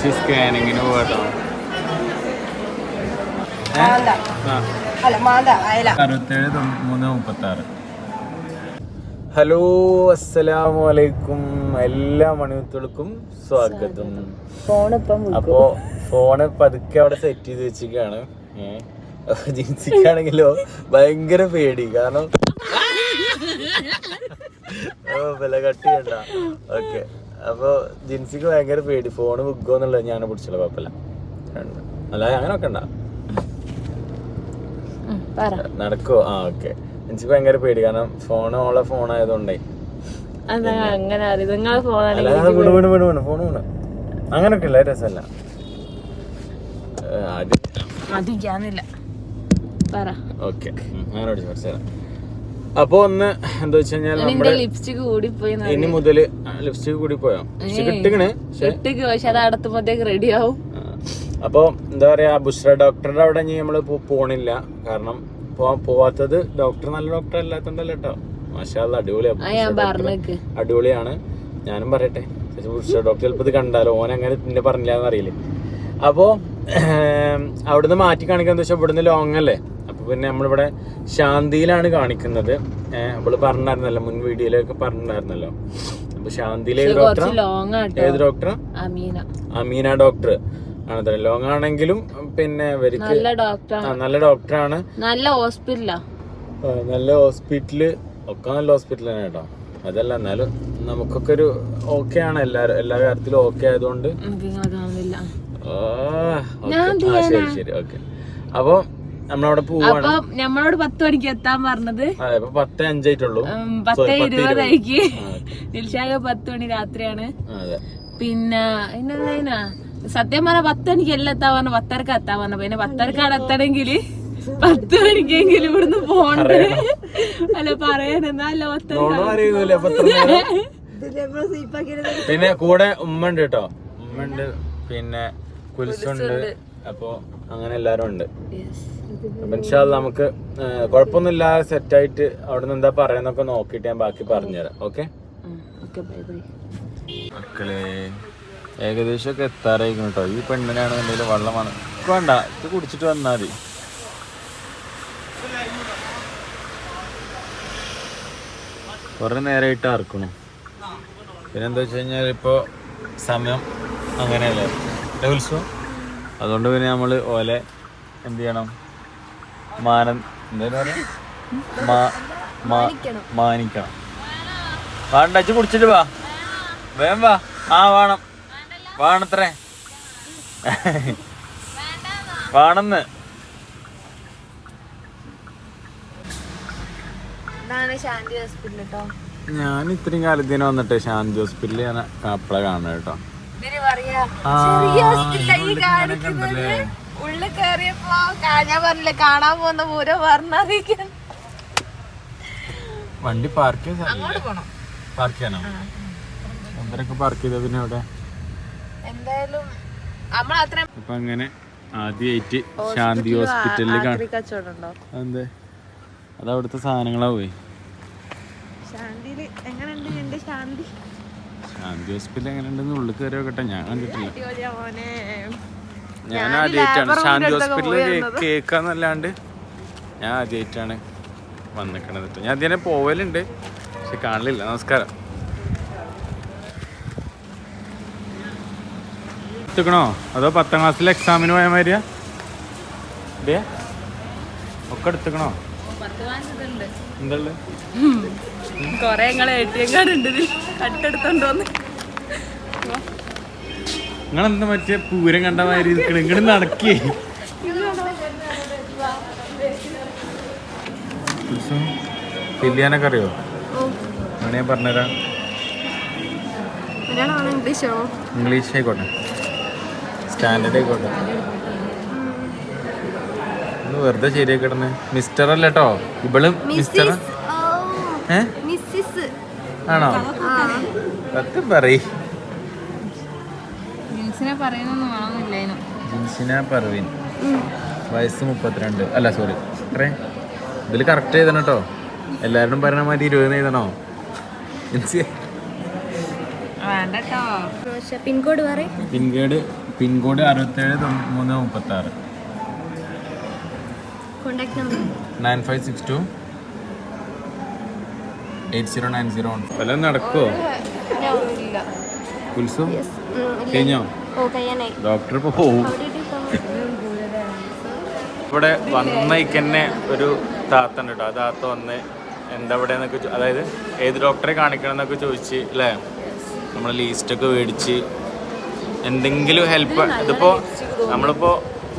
ജിൻസി സ്കാനിങ്ങിന് പോകട്ടോ അറുപത്തേഴ് മൂന്ന് മുപ്പത്തി ആറ് ഹലോ അസ്സലാമു അലൈക്കും എല്ലാ മണിമുത്തുകൾക്കും സ്വാഗതം. അപ്പോ ഫോണ് പതുക്കെ അവിടെ സെറ്റ് ചെയ്ത് വെച്ചിരിക്കുകയാണ്. ഏഹ് ജിൻസിക്കാണെങ്കിലോ ഭയങ്കര പേടി. കാരണം ഓ വില കട്ട് ചെയ്യണ്ട ഓക്കെ. അപ്പൊ ജിൻസിക്ക് ഭയങ്കര പേടി. ഫോണ് വിൽക്കുമെന്നുള്ളത് ഞാൻ പിടിച്ചുള്ള കുഴപ്പമില്ല. അല്ല അങ്ങനെ ഒക്കെ ഉണ്ടാ നടക്കോ ആ ഓക്കെ. എനിക്ക് ഭയങ്കര പേടി. കാരണം ഫോൺ ഓളെ ഫോൺ ആയതുകൊണ്ടേ. അതാ അങ്ങനെ ഫോൺ വീണ് അങ്ങനൊക്കെ ഇല്ല രസമല്ല ആദ്യം. അതിക്കാന്നില്ല പറ. ഓക്കെ. അങ്ങനെ പഠിച്ചു മനസ്സിലാം അപ്പൊ ഒന്ന് എന്താ വെച്ച് കഴിഞ്ഞാൽ നിന്റെ നമ്മുടെ ലിപ്സ്റ്റിക് കൂടിപ്പോയി ഇനി മുതൽ ലിപ്സ്റ്റിക് കൂടി പോയോ ഇട്ടിക്കണ് പക്ഷെ ഇട്ടിക്ക് പക്ഷെ അത് അടുത്തുമ്പോഴത്തേക്ക് റെഡി ആവും. അപ്പോൾ എന്താ പറയാ ബുഷ്ര ഡോക്ടറുടെ അവിടെ ഇനി നമ്മൾ പോണില്ല. കാരണം പോവാത്തത് ഡോക്ടർ നല്ല ഡോക്ടർ അല്ലാത്തണ്ടല്ലോ കേട്ടോ മാഷാല്ല അടിപൊളിയാണ് അടിപൊളിയാണ്. ഞാനും പറയട്ടെ. ബുഷ്ര ഡോക്ടർ ചിലപ്പോൾ ഇത് കണ്ടാലോ? ഓൻ അങ്ങനെ പിന്നെ പറഞ്ഞില്ല എന്നറിയില്ലേ അപ്പോൾ അവിടുന്ന് മാറ്റി കാണിക്കാന്ന് വെച്ചാൽ ഇവിടുന്ന് ലോങ് അല്ലേ? അപ്പോൾ പിന്നെ നമ്മളിവിടെ ശാന്തിയിലാണ് കാണിക്കുന്നത്. നമ്മൾ പറഞ്ഞായിരുന്നല്ലോ മുൻ വീഡിയോയിലൊക്കെ പറഞ്ഞിട്ടുണ്ടായിരുന്നല്ലോ അപ്പൊ ശാന്തിയിലെ ഡോക്ടർ ഏത് ഡോക്ടർ അമീന. അമീന ഡോക്ടർ ആണത്ര ലോങ് ആണെങ്കിലും പിന്നെ ഇവർക്ക് നല്ല ഡോക്ടർ ആണ് നല്ല ഡോക്ടറാണ്. നല്ല ഹോസ്പിറ്റലാ. നല്ല ഹോസ്പിറ്റൽ ഒക്കെ നല്ല ഹോസ്പിറ്റൽ തന്നെ കേട്ടോ. അതല്ല എന്നാലും നമുക്കൊക്കെ ഒരു ഓക്കെ ആണ് എല്ലാ എല്ലാ കാര്യത്തിലും ഓക്കെ ആയതുകൊണ്ട്. ശരി ശരി ഓക്കെ അപ്പൊ നമ്മളവിടെ പോവാണ്. അപ്പൊ നമ്മളോട് പത്ത് മണിക്ക് എത്താൻ പറഞ്ഞത്. അതെ ഇപ്പൊ പത്ത് അഞ്ചായിട്ടുള്ളൂ. പത്ത് ഇരുപതായിക്ക് ദിൽഷാഖ പത്ത് മണി രാത്രിയാണ്. അതെ. പിന്നെ പിന്നെ സത്യം പറഞ്ഞ പത്ത് മണിക്ക് എല്ലാം എത്താൻ പറഞ്ഞു പത്തരക്ക് എത്താൻ പറഞ്ഞു. പിന്നെ പത്തരക്കാണ് എത്തണമെങ്കിൽ പത്ത് മണിക്കെങ്കിലും ഇവിടുന്ന് പോണ്ട് അല്ല പറയാൻ എന്നാലോ. പിന്നെ കൂടെ ഉമ്മ ഉണ്ട് കേട്ടോ. ഉമ്മ ഉണ്ട് പിന്നെ കുൽസുണ്ട്. അപ്പൊ അങ്ങനെ എല്ലാരും ഉണ്ട്. അപ്പൊ നമുക്ക് കുഴപ്പമൊന്നുമില്ലാതെ സെറ്റ് ആയിട്ട് അവിടെ നിന്ന് എന്താ പറയുന്നൊക്കെ നോക്കിട്ട് ഞാൻ ബാക്കി പറഞ്ഞുതരാം. ഓക്കെ മക്കളെ ഏകദേശം ഒക്കെ എത്താറായിരിക്കും കേട്ടോ ഈ പെണ്ണിനാണ് എന്തെങ്കിലും വെള്ളമാണ് വേണ്ട ഇത് കുടിച്ചിട്ട് വന്നാൽ മതി കുറെ നേരമായിട്ട് അറക്കണു പിന്നെന്താ വെച്ച് കഴിഞ്ഞാൽ ഇപ്പോൾ സമയം അങ്ങനെയല്ലേ? ഉത്സവം അതുകൊണ്ട് പിന്നെ നമ്മൾ ഓലെ എന്ത് ചെയ്യണം മാനം മാനിക്കണം. വേണ്ട കുടിച്ചിട്ട് വാ. വേം വാ. ആ വേണം. വേണത്രേ. വേണമെന്ന് കേട്ടോ ഞാൻ ഇത്രയും കാലത്തിന് വന്നിട്ട് ശാന്തി ഹോസ്പിറ്റലിൽ ഞാൻ അപ്പളെ കാണുന്നത് കേട്ടോ ഉള്ളിൽ കയറിയപ്പോ ഞാൻ പറഞ്ഞില്ലേ കാണാൻ പോകുന്ന പൂരം പറഞ്ഞറിയിക്കാൻ. വണ്ടി പാർക്ക് ചെയ്ത അങ്ങോട്ട് പോണം. പാർക്ക് ചെയ്യാനോ? ഒന്നരക്ക് പാർക്ക് ചെയ്ത പിന്നെ അവിടെ? എന്തായാലും നമ്മൾ അത്ര അപ്പൊ അങ്ങനെ ആദ്യമായിട്ട് ശാന്തി ഹോസ്പിറ്റലിൽ അതെ അത് അവിടുത്തെ സാധനങ്ങളാ പോയി? ശാന്തിയിൽ എങ്ങനെയുണ്ട് എന്റെ ശാന്തി? ശാന്തി ഹോസ്പിറ്റൽ എങ്ങനെ ഉണ്ടെന്ന് ഉള്ളിൽ കയറി നോക്കട്ടെ. ഞാൻ കണ്ടിട്ടില്ല. ഞാൻ ആദ്യമായിട്ടാണ് ശാന്തി ഹോസ്പിറ്റലിൽ കേൾക്കാന്നല്ലാണ്ട് ഞാൻ ആദ്യമായിട്ടാണ് വന്നിക്കണത് ട്ടോ. ഞാൻ അതിനെ പോവലുണ്ട് പക്ഷെ കാണലില്ല നമസ്കാരം. എത്തിക്കണോ? അതോ പത്താം ക്ലാസ്സിലെ എക്സാമിന് പോയ മാതിരിയാ? ഒക്കെ എടുത്തുക്കണോ? എന്തുള്ളത് കൊറേ നിങ്ങളെ എ ടി എം കാർഡ് ഉണ്ട് ഇതിൽ കട്ടെടുത്തോണ്ട് വന്ന്. നിങ്ങളെന്താ മറ്റേ പൂരം കണ്ട മാതിരി ഇരിക്കണ? ഇങ്ങോട്ട് നടക്കേ. ഫില്ലിയാനൊക്കെ അറിയോ? അങ്ങനെ പറഞ്ഞുതരാം. ഇംഗ്ലീഷോ ഇംഗ്ലീഷ് ആയിക്കോട്ടെ. സ്റ്റാൻഡേർഡ് ആയിക്കോട്ടെ. ഒന്ന് വെറുതെ ശരിയാക്കി കിടന്ന് മിസ്റ്റർ അല്ല കേട്ടോ ഇവൾ മിസ്റ്റർ ആണോ? സത്യം പറയ്. ജിൻസിന പർവീൻ വയസ്സ് മുപ്പത്തിരണ്ട്. അല്ല സോറി അത്രേ ഇതിൽ കറക്റ്റ് എഴുതണം കേട്ടോ എല്ലാവരും പറയണ മാതിരി ഇരുപത് എഴുതണോ? ജിൻസി. പിൻകോഡ് പിൻകേട് പിൻകോഡ് അറുപത്തേഴ് മൂന്ന് മുപ്പത്തി ആറ് nine five six two eight zero nine zero one. വല്ലതും നടക്കുമോ ഇല്ല. ഉത്സവം കഴിഞ്ഞോ? ഡോക്ടർ ഇപ്പോൾ പോവും. ഇവിടെ വന്നേക്ക് തന്നെ ഒരു താത്ത ഉണ്ട് കേട്ടോ ആ താത്ത വന്ന് എന്താ ഇവിടെ എന്നൊക്കെ അതായത് ഏത് ഡോക്ടറെ കാണിക്കണം എന്നൊക്കെ ചോദിച്ച് അല്ലേ നമ്മൾ ലീസ്റ്റൊക്കെ മേടിച്ച് എന്തെങ്കിലും ഹെൽപ്പ് ഇതിപ്പോൾ നമ്മളിപ്പോ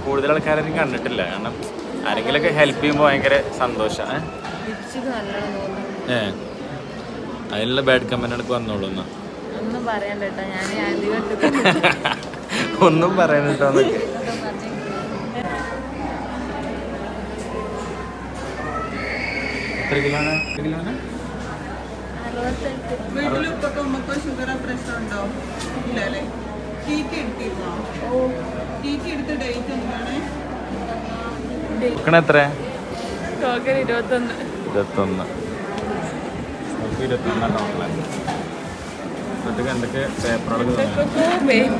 കൂടുതൽ ആൾക്കാരും കണ്ടിട്ടില്ല. കാരണം ആരെങ്കിലുമൊക്കെ ഹെൽപ്പ് ചെയ്യുമ്പോൾ ഭയങ്കര സന്തോഷമാണ് ലിപ്സ്റ്റിക് ഏ. അതിനുള്ള ബാഡ് കമന്റ് എനിക്ക് വന്നോളൂ എന്നാ. ഒന്നും പറയണ്ട കേട്ടോ ഞാൻ ആദ്യമായിട്ട് ഒന്നും എത്ര എത്ര ഷുഗറോ ടീക്ക് എടുത്തിരുന്നോ? ടീക്ക് എടുത്ത ഡേറ്റ് എന്താണ്? എത്ര ഇരുപത്തൊന്ന്. ഇരുപത്തൊന്ന് നമുക്ക് ഇരുപത്തൊന്നാണ് നോക്കണേ എന്നിട്ട് എന്തൊക്കെ പേപ്പറുകളൊക്കെ തന്നെ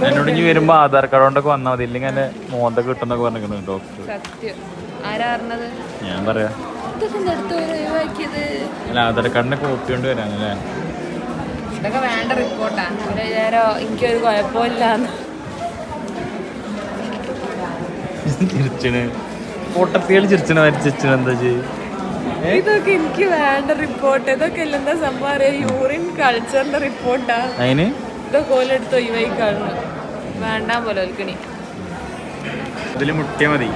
എന്നോട് ഇനി വരുമ്പോ ആധാർ കാർഡ് കൊണ്ടൊക്കെ വന്നാൽ മതി. ഇല്ലെങ്കിൽ എന്റെ മോന്തൊക്കെ കിട്ടുന്നൊക്കെ പറഞ്ഞിരിക്കുന്നു ഡോക്ടർ ഞാൻ പറയാ. അല്ല ആധാർ കാർഡിന്റെ കോപ്പി കൊണ്ട് വരാനല്ലേ? ഇതൊക്കെ വേണ്ട റിപ്പോർട്ടാ ഒരു വിചാരോ എനിക്കൊരു കുഴപ്പമില്ലാന്ന്. ചിരിച്ചണ് പൊട്ടത്തികൾ ചിരിച്ചണ ചിരിച്ചണ എന്താ ചെയ്യും? ഇതൊക്കെ എനിക്ക് വേണ്ട റിപ്പോർട്ട് ഇതൊക്കെ എന്താ സംഭവം അറിയാം? യൂറിൻ കൾച്ചറിന്റെ റിപ്പോർട്ടാ അതിന് ഇതൊക്കെ ഓലെടുത്ത് ഒഴിവായി കാണുന്നു. വേണ്ട പോലെ ഒൽക്കണി ഇതിൽ മുട്ടിയാ മതി.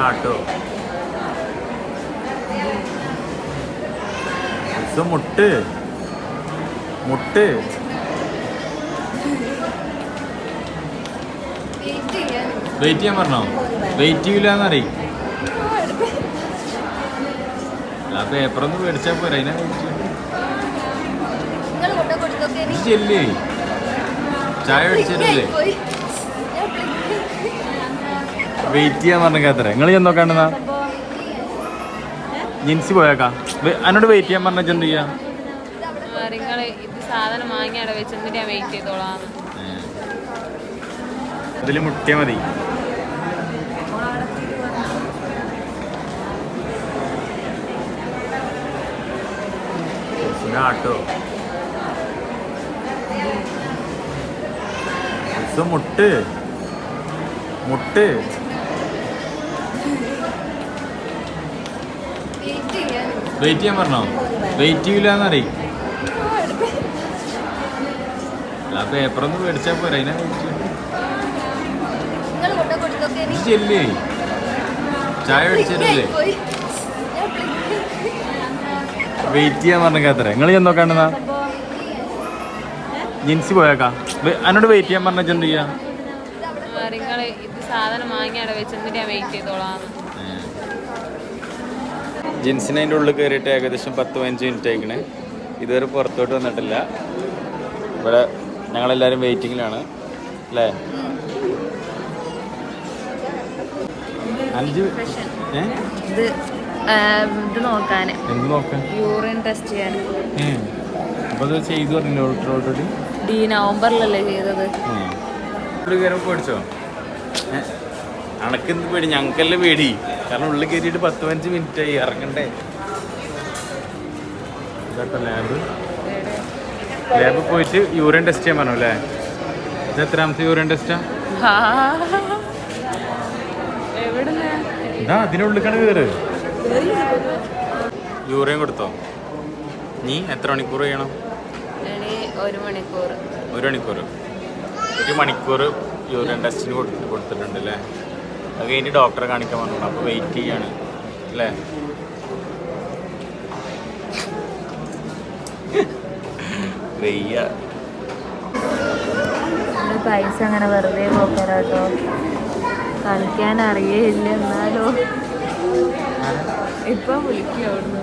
ആട്ടോ. മുട്ട്. മുട്ട്. വെയിറ്റ് ചെയ്യാൻ പറഞ്ഞോ? വെയിറ്റ് ചെയ്യില്ലാന്ന് അറിയും ആ പേപ്പറൊന്നും മേടിച്ചാൽ പോരാ അതിനാ ചെല്ലേ. ചായ മേടിച്ചല്ലേ വെയിറ്റ് ചെയ്യാൻ പറഞ്ഞ അത്ര. നിങ്ങൾ ചെന്ന് നോക്കാണ്ടെന്നാ ജിൻസി പോയേക്കാ. എന്നോട് വെയിറ്റ് ചെയ്യാൻ പറഞ്ഞ എന്ത് ചെയ്യാ? ഇത് സാധനം വാങ്ങി അവിടെ വെച്ച് എന്നിട്ട് ഞാൻ വെയിറ്റ് ചെയ്തോളാം ഇതിൽ മുട്ടിയാൽ മതി. ആട്ടോ. മുട്ട്. മുട്ട്. വെയിറ്റ് ചെയ്യാൻ പറഞ്ഞോ? വെയിറ്റ് ചെയ്യില്ലാന്ന് അറിയും ആ പേപ്പറൊന്നും മേടിച്ചാൽ പോരാ അതിനാ വെയിറ്റ് ചെയ്യുന്നത് നിങ്ങൾ കൊണ്ടു കൊടുത്തൊക്കെ ഇത് ചെല്ലേ ചായ മേടിച്ചല്ലേ വെയിറ്റ് ചെയ്യാൻ പറഞ്ഞ അത്ര നിങ്ങൾ ചെന്ന് നോക്കാണ്ടെന്നാ ജിൻസി പോയേക്കാ. എന്നോട് വെയിറ്റ് ചെയ്യാൻ പറഞ്ഞ എന്ത് ചെയ്യാ? ഞാൻ ജിൻസിന് അതിന്റെ ഉള്ളിൽ കയറിയിട്ട് ഏകദേശം പത്ത് പതിനഞ്ച് മിനിറ്റ് ആയിക്കണേ. ഇതുവരെ പുറത്തോട്ട് വന്നിട്ടില്ല. ഇവിടെ ഞങ്ങളെല്ലാവരും വെയിറ്റിങ്ങിലാണ് അല്ലേ? അഞ്ച് ഇത് ഇത് നോക്കാൻ എന്ത് നോക്കാൻ? യൂറിൻ ടെസ്റ്റ് ചെയ്യാൻ അപ്പോൾ അത് ചെയ്തു പറഞ്ഞില്ല ഓൾറെഡി ഡി നവംബറിലല്ലേ ചെയ്തത്. പേടിച്ചോ? അണക്കെന്ത് പേടി ഞങ്ങൾക്കല്ലേ പേടി. കാരണം ഉള്ളിൽ കയറിയിട്ട് പത്ത് പതിനഞ്ച് മിനിറ്റ് ആയി ഇറങ്ങണ്ടേ. ഇതാട്ടോ ലാബ് ലാബിൽ പോയിട്ട് യൂറിൻ ടെസ്റ്റ് ചെയ്യാൻ പറഞ്ഞു അല്ലേ? ഇത് എത്രാമത്തെ യൂറിൻ ടെസ്റ്റാ ഇതാ അതിനുള്ളിൽ കയറ്. യൂറിയം കൊടുത്തോ? നീ എത്ര മണിക്കൂർ ചെയ്യണം? ഒരു മണിക്കൂർ. ഒരു മണിക്കൂർ. ഒരു മണിക്കൂർ യൂറിൻ ടെസ്റ്റിന് കൊടുത്ത് കൊടുത്തിട്ടുണ്ട് അല്ലേ അത് കഴിഞ്ഞ് ഡോക്ടറെ കാണിക്കാൻ പറഞ്ഞു അപ്പോൾ വെയിറ്റ് ചെയ്യാണ്. അല്ലേ? വെയ്യ. പൈസ അങ്ങനെ വെറുതെ പോക്കരാട്ടോ കളിക്കാൻ അറിയേയില്ല എന്നാലോ ഇപ്പൊ വിളിക്കുക അവിടുന്ന്.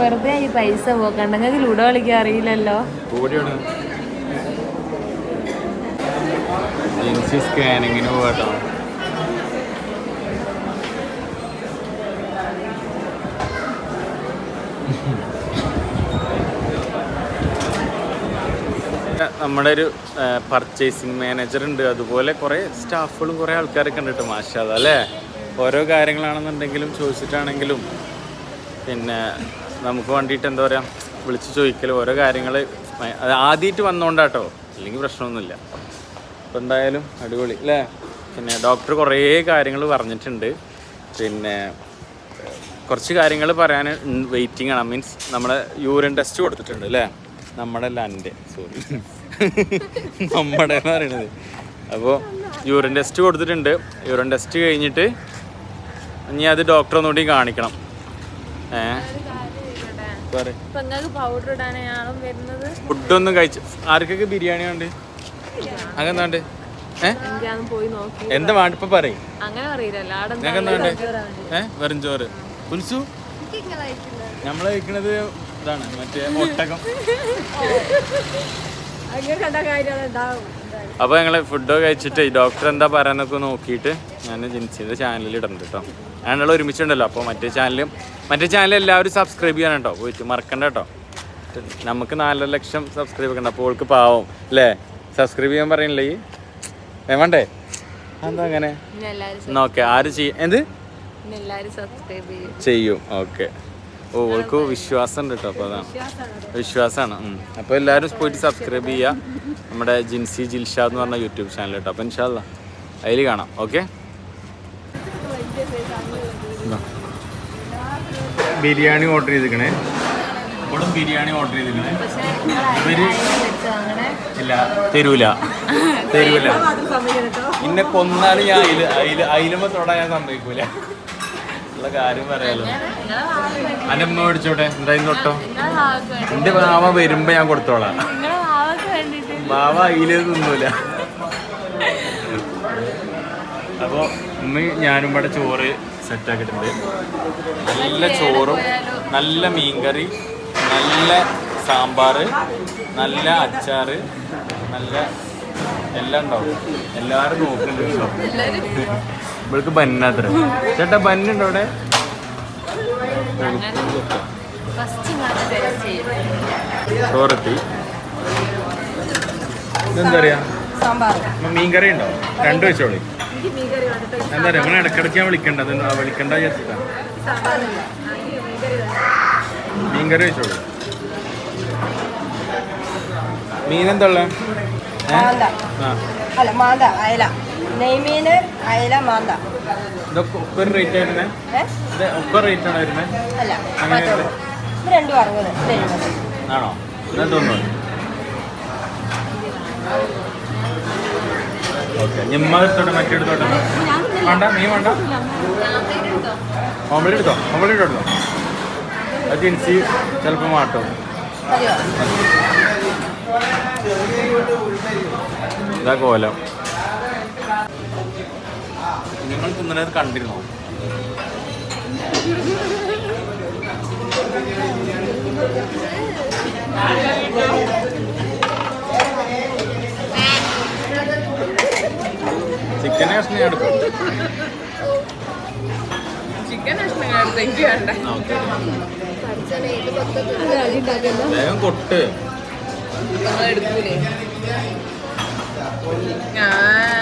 വെറുതെ ഈ പൈസ പോക്കണ്ട. നിങ്ങൾക്ക് ലുഡോ കളിക്കാൻ അറിയില്ലല്ലോ. സ്കാനിങ്ങിന് പോകട്ടോ നമ്മുടെ ഒരു പർച്ചേസിങ് മാനേജർ ഉണ്ട്. അതുപോലെ കുറേ സ്റ്റാഫുകളും കുറേ ആൾക്കാരൊക്കെ ഉണ്ട് കേട്ടോ മാഷാദ അല്ലേ? ഓരോ കാര്യങ്ങളാണെന്നുണ്ടെങ്കിലും ചോദിച്ചിട്ടാണെങ്കിലും പിന്നെ നമുക്ക് വേണ്ടിയിട്ട് എന്താ പറയുക വിളിച്ചു ചോദിക്കൽ ഓരോ കാര്യങ്ങൾ അത് ആദ്യമായിട്ട് വന്നോണ്ടാട്ടോ അല്ലെങ്കിൽ പ്രശ്നമൊന്നുമില്ല. അപ്പോൾ എന്തായാലും അടിപൊളി അല്ലേ? പിന്നെ ഡോക്ടർ കുറേ കാര്യങ്ങൾ പറഞ്ഞിട്ടുണ്ട്. പിന്നെ കുറച്ച് കാര്യങ്ങൾ പറയാൻ വെയിറ്റിംഗ് ആണ്. മീൻസ് നമ്മളെ യൂറിൻ ടെസ്റ്റ് കൊടുത്തിട്ടുണ്ട് അല്ലേ? നമ്മുടെ ലാൻഡ് സോറി നമ്മുടെ എന്ന് പറയണത് അപ്പോൾ യൂറിൻ ടെസ്റ്റ് കൊടുത്തിട്ടുണ്ട്. യൂറിൻ ടെസ്റ്റ് കഴിഞ്ഞിട്ട് ഇനി അത് ഡോക്ടർ ഒന്നുകൂടി കാണിക്കണം. ഏഹ് പറ. ഇപ്പൊ പൗഡർ ഇടാനാണ് വരുന്നത്? ഫുഡൊന്നും കഴിച്ചു ആർക്കൊക്കെ ബിരിയാണി ഉണ്ട് അങ്ങനെന്താണ്ട് എന്താ വേണ്ട? ഇപ്പൊ പറയും. അങ്ങനെ അറിയില്ലല്ലോ ആടെ ഞങ്ങൾക്ക് എന്താ വേണ്ടേ? ഏ? വെറും ചോറ്. പുൽസു? നമ്മൾ കഴിക്കണത് ഇതാണ്. മറ്റേ ഒട്ടകം അപ്പൊ ഞങ്ങൾ ഫുഡ് കഴിച്ചിട്ട് ഡോക്ടർ എന്താ പറയാനൊക്കെ നോക്കിയിട്ട് ഞാൻ ജിൻസിന്റെ ചാനലിൽ ഇടുന്നുണ്ട് കേട്ടോ ഞങ്ങൾ ഒരുമിച്ചുണ്ടല്ലോ അപ്പോൾ മറ്റേ ചാനലും മറ്റേ ചാനൽ എല്ലാവരും സബ്സ്ക്രൈബ് ചെയ്യണം കേട്ടോ പോയിട്ട് മറക്കണ്ട കേട്ടോ നമുക്ക് നാലര ലക്ഷം സബ്സ്ക്രൈബ് ഒക്കെ ഉണ്ട്. അപ്പോൾ ഓൾക്ക് പാവം അല്ലേ സബ്സ്ക്രൈബ് ചെയ്യാൻ പറയണില്ലേ ഈ? വേണ്ടേ? എന്താ അങ്ങനെ? ഓക്കെ ആര് ചെയ്യും എന്ത്? ചെയ്യും. ഓക്കെ. ഓ ഓൾക്ക് വിശ്വാസം ഉണ്ട് കേട്ടോ അപ്പോൾ അതാണ്. വിശ്വാസമാണ് അപ്പോൾ എല്ലാവരും പോയിട്ട് സബ്സ്ക്രൈബ് ചെയ്യുക നമ്മുടെ ജിൻസി ജിൽഷ എന്ന് പറഞ്ഞ യൂട്യൂബ് ചാനൽ കേട്ടോ അപ്പോൾ ഇൻഷാല്ല അതിൽ കാണാം. ഓക്കെ? ബിരിയാണി ഓർഡർ ചെയ്തിരിക്കണേ. ഇപ്പോഴും ബിരിയാണി ഓർഡർ ഇവർ ഇല്ല തരൂല. തരൂല. ഇന്നെ കൊന്നാലും ഞാൻ അയിൽ അയിൽ അയിലുമ്പോ തൊടാൻ ഞാൻ സമ്മതിക്കൂല. ഉള്ള കാര്യം പറയാലോ. നിങ്ങളെ ഭാവക്ക് അന്റെ അമ്മ മേടിച്ചോട്ടെ എന്തായാലും തൊട്ടോ നിങ്ങളെ ഭാവക്ക് വേണ്ടി എന്റെ മാവ വരുമ്പോ ഞാൻ കൊടുത്തോളാം. മാവ അയിൽ തിന്നൂല. അപ്പൊ ഉമ്മ ഞാനും ഇവിടെ ചോറ് സെറ്റാക്കിയിട്ടുണ്ട് നല്ല ചോറും നല്ല മീൻകറി നല്ല സാമ്പാറ് നല്ല അച്ചാറ് നല്ല എല്ലാം ഉണ്ടാവും. എല്ലാവരും നോക്കുന്നുണ്ട്? ഇവൾക്ക് ബന്നത്ര ചേട്ടാ ബന്നുണ്ടോ അവിടെ? ചോറെത്തി. ഇതെന്താ പറയാ മീൻകറി ഉണ്ടോ? രണ്ടു വെച്ചോളി. എന്താ പറയാ നിങ്ങൾ ഇടക്കിടക്ക് ഞാൻ വിളിക്കണ്ട. വിളിക്കണ്ട വിചാരിച്ചിട്ടാ? മീൻകറി വെച്ചോളൂ. മീൻ എന്താ ഉള്ളെ? ആ. അല്ല മാന്ത അയല. നെയ്മീന് അയല മാന്ത. ഇതൊക്കെ ഒക്കെ റേറ്റ് ആയിരുന്നേ? ഇത് ഒക്കെ റേറ്റ് ആണ് വരുന്നത് അല്ല അങ്ങനെ മാറ്റമുള്ളൂ ഇത് രണ്ടും അറുപത് ഇത് എഴുപത്. ആണോ? എന്നാ തോന്നുന്നു ഓക്കെ എടുത്തോട്ടെ വേണ്ട നീ വേണ്ട. ഓംപ്ലേറ്റ് എടുത്തോ? ഓംപ്ലേറ്റ് എടുത്തോ? അത് ജിൻസി ചിലപ്പോൾ മാട്ടോ ഇതാ കോലം. നിങ്ങൾ തിന്നണത് കണ്ടിരുന്നോ? ചിക്കൻ കഷ്ണം ഞാൻ എടുക്കും ചിക്കൻ എനിക്ക് വേണ്ട. വേഗം കൊട്ട്. എടുക്കൂലേ. ഞാൻ